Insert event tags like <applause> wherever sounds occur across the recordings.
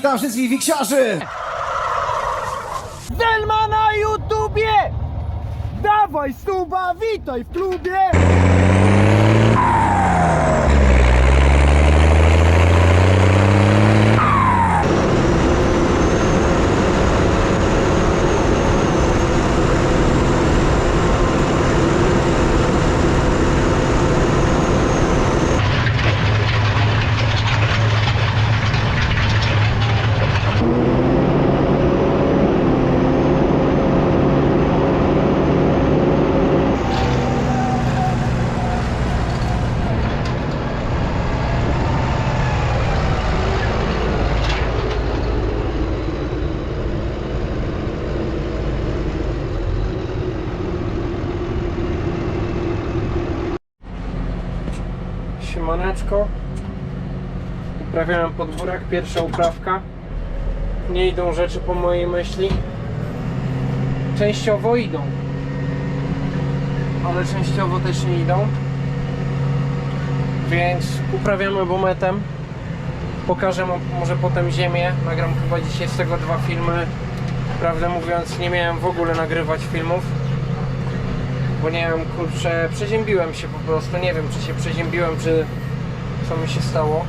witam wszystkich wiksiarzy! Delma na YouTubie! Dawaj suba, witaj w klubie! Uprawiałem podwórak, pierwsza uprawka. Nie idą rzeczy po mojej myśli. Częściowo idą. Ale częściowo też nie idą. Więc uprawiamy bometem. Pokażę może potem ziemię. Nagram chyba dzisiaj z tego dwa filmy. Prawdę mówiąc, nie miałem w ogóle nagrywać filmów bo nie wiem, kurczę, przeziębiłem się po prostu, nie wiem czy się przeziębiłem, czy co mi się stało,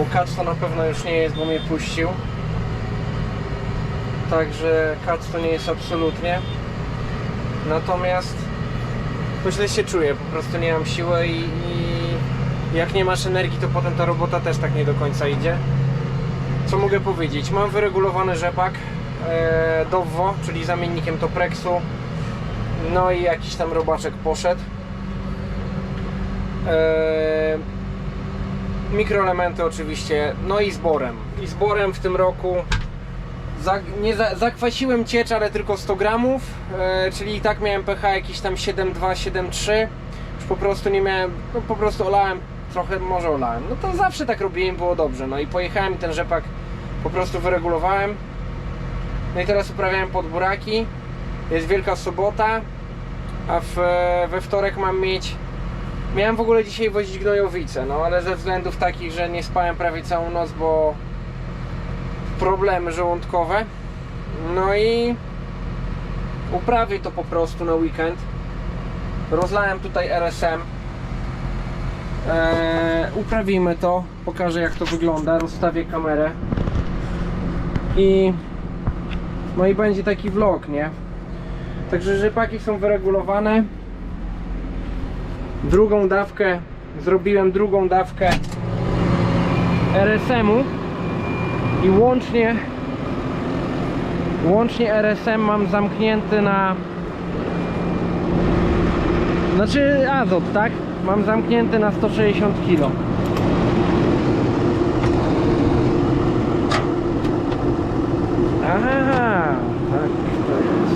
bo kac to na pewno już nie jest, bo mnie puścił, także kac to nie jest absolutnie, natomiast to źle się czuję, po prostu nie mam siły i, i jak nie masz energii, to potem ta robota też tak nie do końca idzie. Co mogę powiedzieć? Mam wyregulowany rzepak e, Dovvo, czyli zamiennikiem Toprexu. No i jakiś tam robaczek poszedł. Eee, mikroelementy oczywiście, no i zborem. I zborem w tym roku za, nie za, zakwasiłem ciecz, ale tylko 100 gramów, eee, czyli i tak miałem pH jakiś tam 7,2, 7,3. Już po prostu nie miałem, no po prostu olałem, trochę może olałem. No to zawsze tak robiłem, było dobrze. No i pojechałem ten rzepak, po prostu wyregulowałem. No i teraz uprawiałem podburaki. Jest Wielka Sobota, a w, we wtorek mam mieć. Miałem w ogóle dzisiaj wozić gnojowice, no ale ze względów takich, że nie spałem prawie całą noc, bo problemy żołądkowe. No i uprawię to po prostu na weekend. Rozlałem tutaj RSM. Eee, uprawimy to, pokażę jak to wygląda, rozstawię kamerę i no i będzie taki vlog, nie? Także rzepaki są wyregulowane. Drugą dawkę, zrobiłem drugą dawkę RSM-u i łącznie łącznie RSM mam zamknięty na znaczy azot, tak? Mam zamknięty na 160 kg. Aha, tak to jest.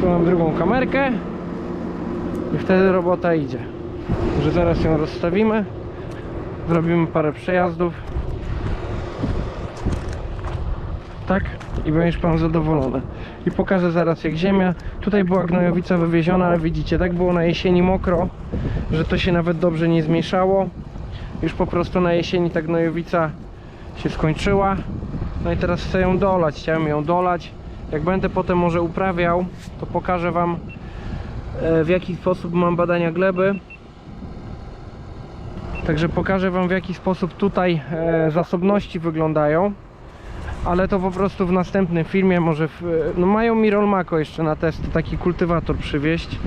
Tu mam drugą kamerkę i wtedy robota idzie. Że zaraz ją rozstawimy. Zrobimy parę przejazdów. Tak? I będziesz pan zadowolony. I pokażę zaraz jak ziemia. Tutaj była gnojowica wywieziona, ale widzicie, tak było na jesieni mokro, że to się nawet dobrze nie zmieszało. Już po prostu na jesieni ta gnojowica się skończyła. No i teraz chcę ją dolać, chciałem ją dolać. Jak będę potem może uprawiał, to pokażę Wam w jaki sposób mam badania gleby. Także pokażę Wam w jaki sposób tutaj e, zasobności wyglądają. Ale to po prostu w następnym filmie może w, no mają mi Rolmako jeszcze na test taki kultywator przywieźć.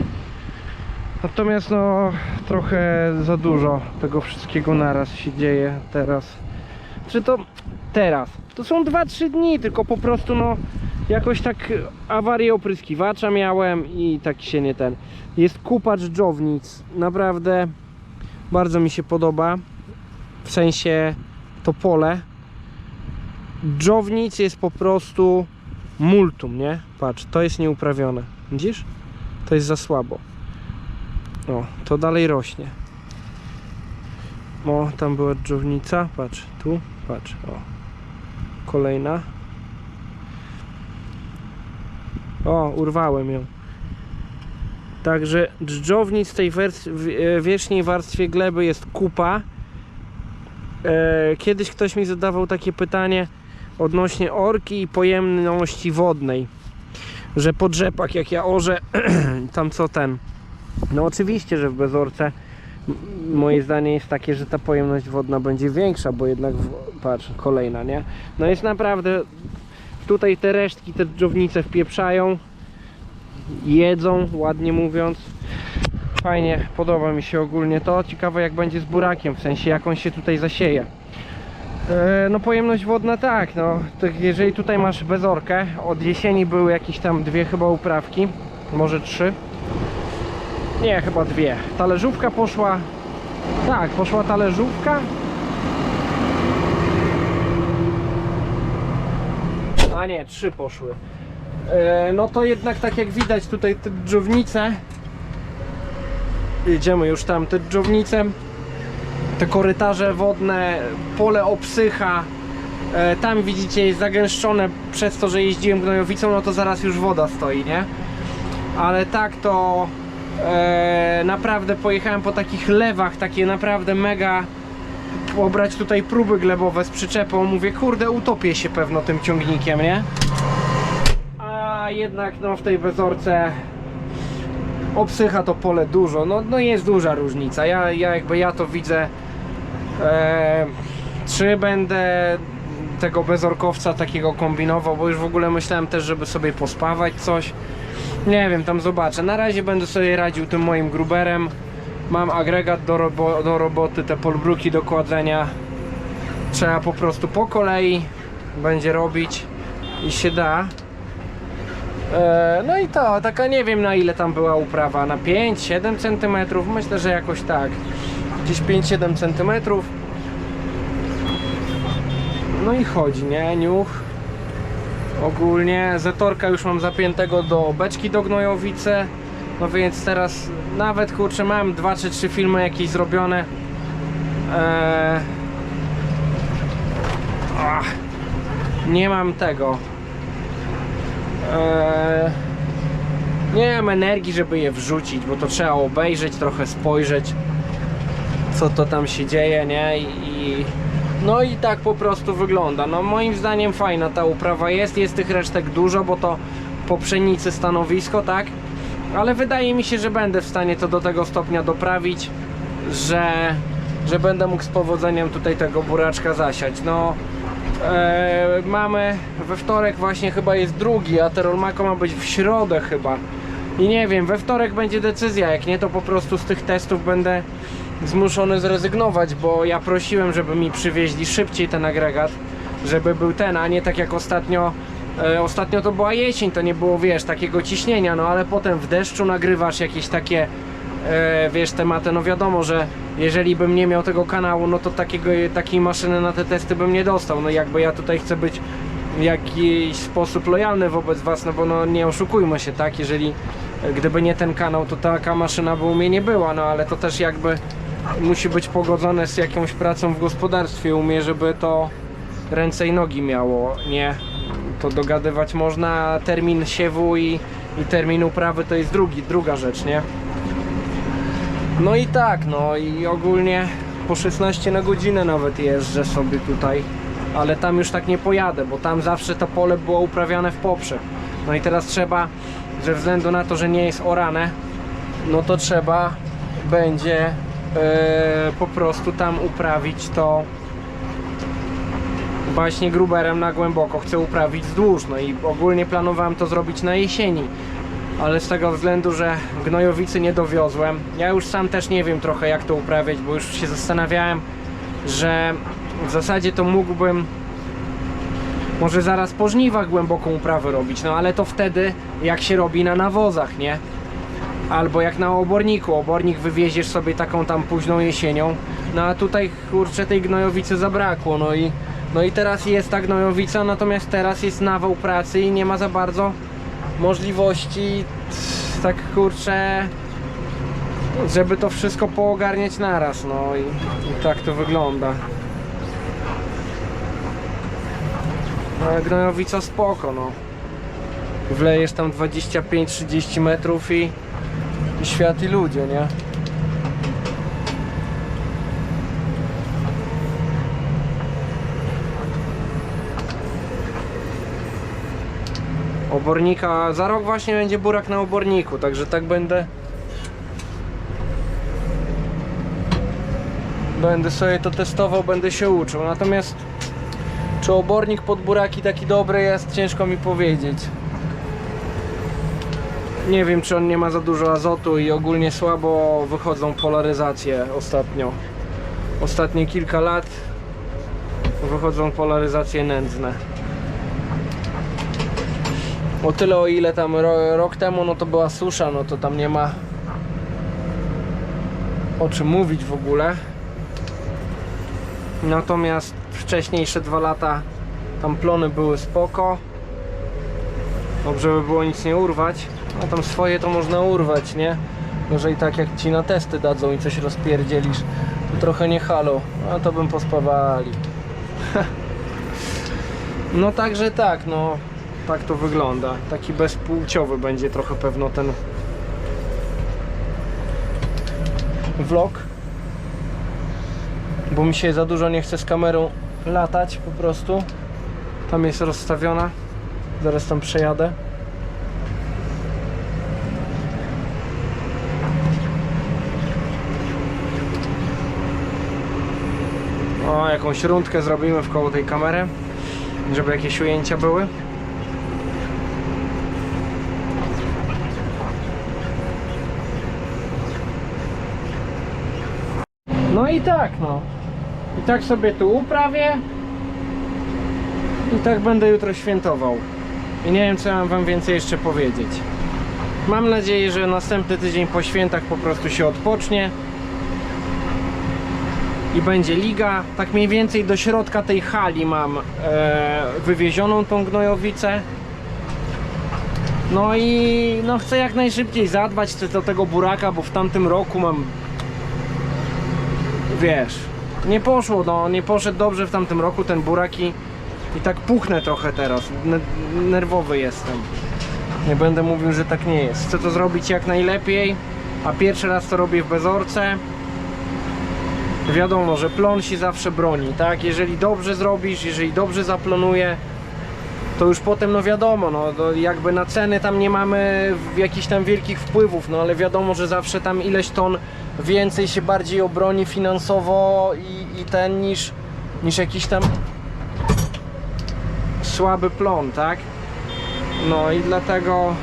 Natomiast no trochę za dużo tego wszystkiego naraz się dzieje teraz. Czy to teraz? To są 2-3 dni, tylko po prostu no jakoś tak awarię opryskiwacza miałem i tak się nie ten. Jest kupa dżdżownic, naprawdę bardzo mi się podoba. W sensie to pole. Dżdżownic jest po prostu multum, nie? Patrz, to jest nieuprawione. Widzisz? To jest za słabo. O, to dalej rośnie. O, tam była dżdżownica. Patrz, tu, patrz, o. Kolejna. O, urwałem ją. Także dżdżownic w tej wierzchniej warstwie gleby jest kupa. E, kiedyś ktoś mi zadawał takie pytanie odnośnie orki i pojemności wodnej. Że po drzepach jak ja orzę, <clears throat> tam co ten. No oczywiście, że w bezorce moje zdanie jest takie, że ta pojemność wodna będzie większa, bo jednak, patrz, kolejna, nie? No jest naprawdę, tutaj te resztki, te dżownice wpieprzają, jedzą, ładnie mówiąc. Fajnie, podoba mi się ogólnie to. Ciekawe jak będzie z burakiem, w sensie jak on się tutaj zasieje. E, No pojemność wodna tak, no to jeżeli tutaj masz bezorkę, od jesieni były jakieś tam dwie chyba uprawki, może trzy. Nie, chyba dwie. Talerzówka poszła, tak, poszła talerzówka. Nie, trzy poszły. E, No to jednak tak jak widać tutaj te dżownice Jedziemy już tam, te dżownice te korytarze wodne, pole obsycha. E, tam widzicie jest zagęszczone przez to, że jeździłem gnojowicą, no to zaraz już woda stoi, nie? Ale tak to e, naprawdę pojechałem po takich lewach, takie naprawdę mega pobrać tutaj próby glebowe z przyczepą. Mówię, kurde, utopię się pewno tym ciągnikiem, nie? A jednak no w tej bezorce obsycha to pole dużo, no, no jest duża różnica. Ja, ja jakby ja to widzę. E, czy będę tego bezorkowca takiego kombinował, bo już w ogóle myślałem też, żeby sobie pospawać coś. Nie wiem, tam zobaczę. Na razie będę sobie radził tym moim gruberem. Mam agregat do, robo do roboty, te polbruki do kładzenia. Trzeba po prostu po kolei będzie robić i się da. E, No i to, taka nie wiem na ile tam była uprawa, na 5-7 cm, myślę, że jakoś tak, gdzieś 5-7 cm. No i chodzi, nie, niuch. Ogólnie Zetorka już mam zapiętego do beczki do gnojowice, no więc teraz nawet kurczę mam 2 czy 3 filmy jakieś zrobione. E, ach, nie mam tego. Eee, nie mam energii, żeby je wrzucić, bo to trzeba obejrzeć, trochę spojrzeć, co to tam się dzieje, nie? I, no i tak po prostu wygląda. No moim zdaniem fajna ta uprawa jest, jest tych resztek dużo, bo to po pszenicy stanowisko, tak? Ale wydaje mi się, że będę w stanie to do tego stopnia doprawić, że, że będę mógł z powodzeniem tutaj tego buraczka zasiać. No, e, mamy we wtorek właśnie chyba jest drugi, a Terolmako ma być w środę chyba. I nie wiem, we wtorek będzie decyzja, jak nie to po prostu z tych testów będę zmuszony zrezygnować, bo ja prosiłem, żeby mi przywieźli szybciej ten agregat, żeby był ten, a nie tak jak ostatnio. E, ostatnio to była jesień, to nie było, wiesz, takiego ciśnienia, no ale potem w deszczu nagrywasz jakieś takie, e, wiesz, tematy, no wiadomo, że jeżeli bym nie miał tego kanału, no to takiego, takiej maszyny na te testy bym nie dostał, no jakby ja tutaj chcę być w jakiś sposób lojalny wobec was, no bo no nie oszukujmy się, tak, jeżeli e, gdyby nie ten kanał, to taka maszyna by u mnie nie była, no ale to też jakby musi być pogodzone z jakąś pracą w gospodarstwie u mnie, żeby to ręce i nogi miało, nie? To dogadywać można, termin siewu i, i termin uprawy to jest drugi, druga rzecz, nie? No i tak, no i ogólnie po 16 na godzinę nawet jeżdżę sobie tutaj, ale tam już tak nie pojadę, bo tam zawsze to pole było uprawiane w poprze. No i teraz trzeba, ze względu na to, że nie jest orane, no to trzeba będzie e, po prostu tam uprawić to właśnie gruberem na głęboko. Chcę uprawić wzdłuż, no i ogólnie planowałem to zrobić na jesieni. Ale z tego względu, że gnojowicy nie dowiozłem, ja już sam też nie wiem trochę jak to uprawiać, bo już się zastanawiałem, że w zasadzie to mógłbym może zaraz po żniwach głęboką uprawę robić, no ale to wtedy jak się robi na nawozach, nie? Albo jak na oborniku, obornik wywieziesz sobie taką tam późną jesienią, no a tutaj kurczę tej gnojowicy zabrakło, no i no i teraz jest ta gnojowica, natomiast teraz jest nawał pracy i nie ma za bardzo możliwości tak kurczę żeby to wszystko poogarniać naraz, no i, i tak to wygląda. No ale gnojowica spoko, no. Wlejesz tam 25-30 metrów i, i świat i ludzie, nie? Obornika. Za rok właśnie będzie burak na oborniku, także tak będę. Będę sobie to testował, będę się uczył. Natomiast czy obornik pod buraki taki dobry jest, ciężko mi powiedzieć. Nie wiem, czy on nie ma za dużo azotu i ogólnie słabo wychodzą polaryzacje ostatnio. Ostatnie kilka lat wychodzą polaryzacje nędzne. O tyle o ile tam ro, rok temu no to była susza, no to tam nie ma o czym mówić w ogóle. Natomiast wcześniejsze dwa lata tam plony były spoko. Dobrze by było nic nie urwać. A tam swoje to można urwać, nie? I tak jak ci na testy dadzą i coś rozpierdzielisz, to trochę nie halo. A to bym pospawali. <laughs> no także tak, no tak to wygląda. Taki bezpłciowy będzie trochę pewno ten vlog. Bo mi się za dużo nie chce z kamerą latać po prostu. Tam jest rozstawiona. Zaraz tam przejadę. O, jakąś rundkę zrobimy w koło tej kamery, żeby jakieś ujęcia były. No i tak, no. I tak sobie tu uprawię. I tak będę jutro świętował. I nie wiem, co mam wam więcej jeszcze powiedzieć. Mam nadzieję, że następny tydzień po świętach po prostu się odpocznie. I będzie liga. Tak mniej więcej do środka tej hali mam e, wywiezioną tą gnojowicę. No i no chcę jak najszybciej zadbać do tego buraka, bo w tamtym roku mam wiesz, nie poszło, no, nie poszedł dobrze w tamtym roku ten burak i, i tak puchnę trochę teraz, ne nerwowy jestem. Nie będę mówił, że tak nie jest. Chcę to zrobić jak najlepiej, a pierwszy raz to robię w bezorce. Wiadomo, że plon się zawsze broni, tak? Jeżeli dobrze zrobisz, jeżeli dobrze zaplonuję, to już potem, no wiadomo, no to jakby na ceny tam nie mamy jakichś tam wielkich wpływów, no ale wiadomo, że zawsze tam ileś ton więcej się bardziej obroni finansowo i, i ten niż, niż jakiś tam słaby plon, tak? No i dlatego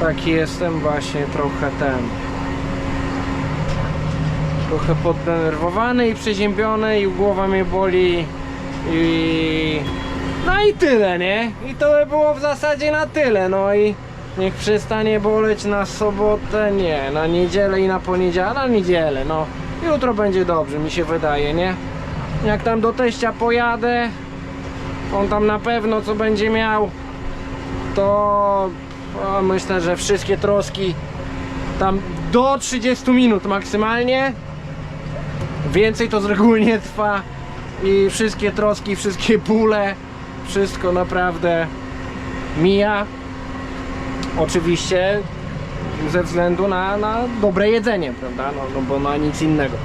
taki jestem właśnie trochę ten trochę poddenerwowany i przeziębiony i głowa mnie boli i no i tyle, nie? I to by było w zasadzie na tyle, no i niech przestanie boleć na sobotę, nie, na niedzielę i na poniedziałek, na niedzielę, no jutro będzie dobrze, mi się wydaje, nie? Jak tam do teścia pojadę, on tam na pewno co będzie miał, to o, myślę, że wszystkie troski tam do 30 minut maksymalnie. Więcej to z reguły nie trwa i wszystkie troski, wszystkie bóle, wszystko naprawdę mija. Oczywiście ze względu na, na dobre jedzenie, prawda? No, no bo na nic innego.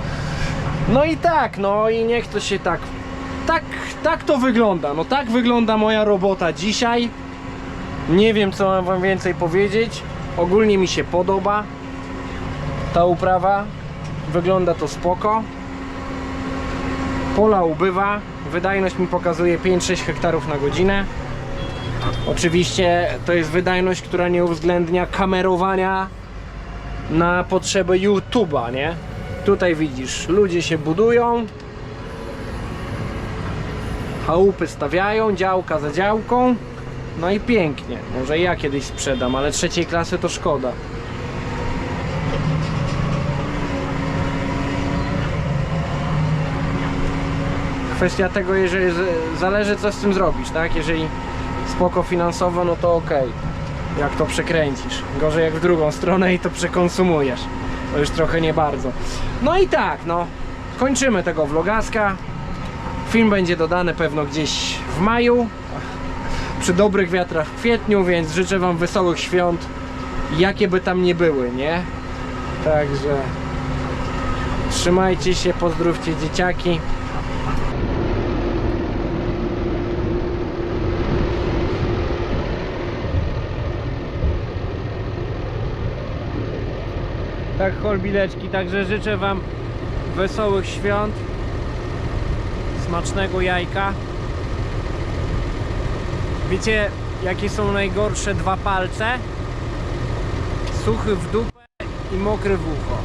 No i tak, no i niech to się tak. Tak, tak to wygląda. No tak wygląda moja robota dzisiaj. Nie wiem co mam wam więcej powiedzieć. Ogólnie mi się podoba ta uprawa. Wygląda to spoko. Pola ubywa. Wydajność mi pokazuje 5-6 hektarów na godzinę. Oczywiście to jest wydajność, która nie uwzględnia kamerowania na potrzeby YouTube'a, nie? Tutaj widzisz, ludzie się budują, chałupy stawiają, działka za działką, no i pięknie. Może ja kiedyś sprzedam, ale trzeciej klasy to szkoda. Kwestia tego, jeżeli zależy co z tym zrobisz, tak? Jeżeli spoko finansowo, no to ok. Jak to przekręcisz. Gorzej jak w drugą stronę i to przekonsumujesz. To już trochę nie bardzo. No i tak, no. Kończymy tego vlogaska. Film będzie dodany pewno gdzieś w maju. Przy dobrych wiatrach w kwietniu, więc życzę wam wesołych świąt. Jakie by tam nie były, nie? Także trzymajcie się, pozdrówcie dzieciaki. Tak, holbileczki, także życzę Wam wesołych świąt, smacznego jajka. Wiecie, jakie są najgorsze dwa palce? Suchy w dupę i mokry w ucho.